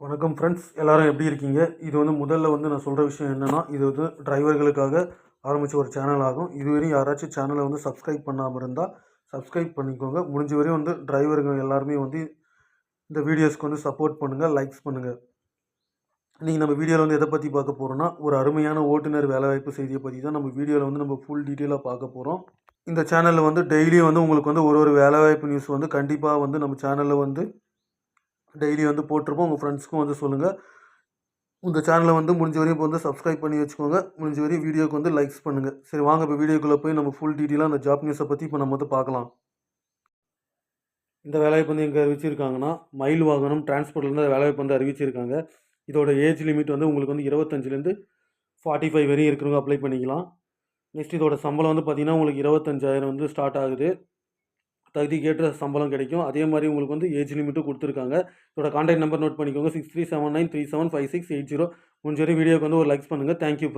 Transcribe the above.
வணக்கம் ஃப்ரெண்ட்ஸ் எல்லோரும் எப்படி இருக்கீங்க? இது வந்து முதல்ல வந்து நான் சொல்கிற விஷயம் என்னென்னா இது வந்து டிரைவர்களுக்காக ஆரம்பித்த ஒரு சேனல் ஆகும். இதுவரையும் யாராச்சும் சேனலை வந்து சப்ஸ்கிரைப் பண்ணாமல் இருந்தால் சப்ஸ்கிரைப் பண்ணிக்கோங்க. முடிஞ்ச வரையும் வந்து டிரைவர்கள் எல்லாருமே வந்து இந்த வீடியோஸ்க்கு வந்து சப்போர்ட் பண்ணுங்கள் லைக்ஸ் பண்ணுங்கள் நீங்கள் நம்ம வீடியோவில் வந்து எதை பற்றி பார்க்க போகிறோம்னா ஒரு அருமையான ஓட்டுநர் வேலைவாய்ப்பு செய்தியை பற்றி தான் நம்ம வீடியோவில் வந்து நம்ம ஃபுல் டீட்டெயிலாக பார்க்க போகிறோம் இந்த சேனலில் வந்து டெய்லியும் வந்து உங்களுக்கு வந்து ஒரு ஒரு வேலைவாய்ப்பு நியூஸ் வந்து கண்டிப்பாக வந்து நம்ம சேனலில் வந்து டெய்லி வந்து போட்டிருப்போம். உங்கள் ஃப்ரெண்ட்ஸ்க்கும் வந்து சொல்லுங்கள் இந்த சேனலை வந்து முடிஞ்ச வரையும் இப்போ வந்து சப்ஸ்கிரைப் பண்ணி வச்சுக்கோங்க. முடிஞ்ச வரையும் வீடியோக்கு வந்து லைக்ஸ் பண்ணுங்கள் சரி வாங்க இப்போ வீடியோக்குள்ளே போய் நம்ம ஃபுல் டீட்டெயிலாக அந்த ஜாப் நியூஸை பற்றி இப்போ நம்ம வந்து பார்க்கலாம். இந்த வேலைவாய்ப்பு வந்து எங்கே அறிவிச்சிருக்காங்கன்னா மயில் வாகனம் டிரான்ஸ்போர்ட்லேருந்து அந்த வேலைவாய்ப்பு வந்து அறிவிச்சிருக்காங்க. இதோட ஏஜ் லிமிட் வந்து உங்களுக்கு வந்து இருபத்தஞ்சிலேருந்து ஃபார்ட்டி ஃபைவ் வரையும் இருக்கிறவங்க அப்ளை பண்ணிக்கலாம். நெக்ஸ்ட் இதோட சம்பளம் வந்து பார்த்திங்கன்னா உங்களுக்கு இருபத்தஞ்சாயிரம் வந்து ஸ்டார்ட் ஆகுது. தகுதிக்கேற்ற சம்பளம் கிடைக்கும். அதே மாதிரி உங்களுக்கு வந்து ஏஜ் லிமிட்டும் கொடுத்துருக்காங்க. இதோட கான்டாக்ட் நம்பர் நோட் பண்ணிக்கோங்க. Six three seven nine three seven five six eight zero முடிஞ்ச வரை வீடியோக்கு வந்து ஒரு லைக்ஸ் பண்ணுங்கள் தேங்க்யூ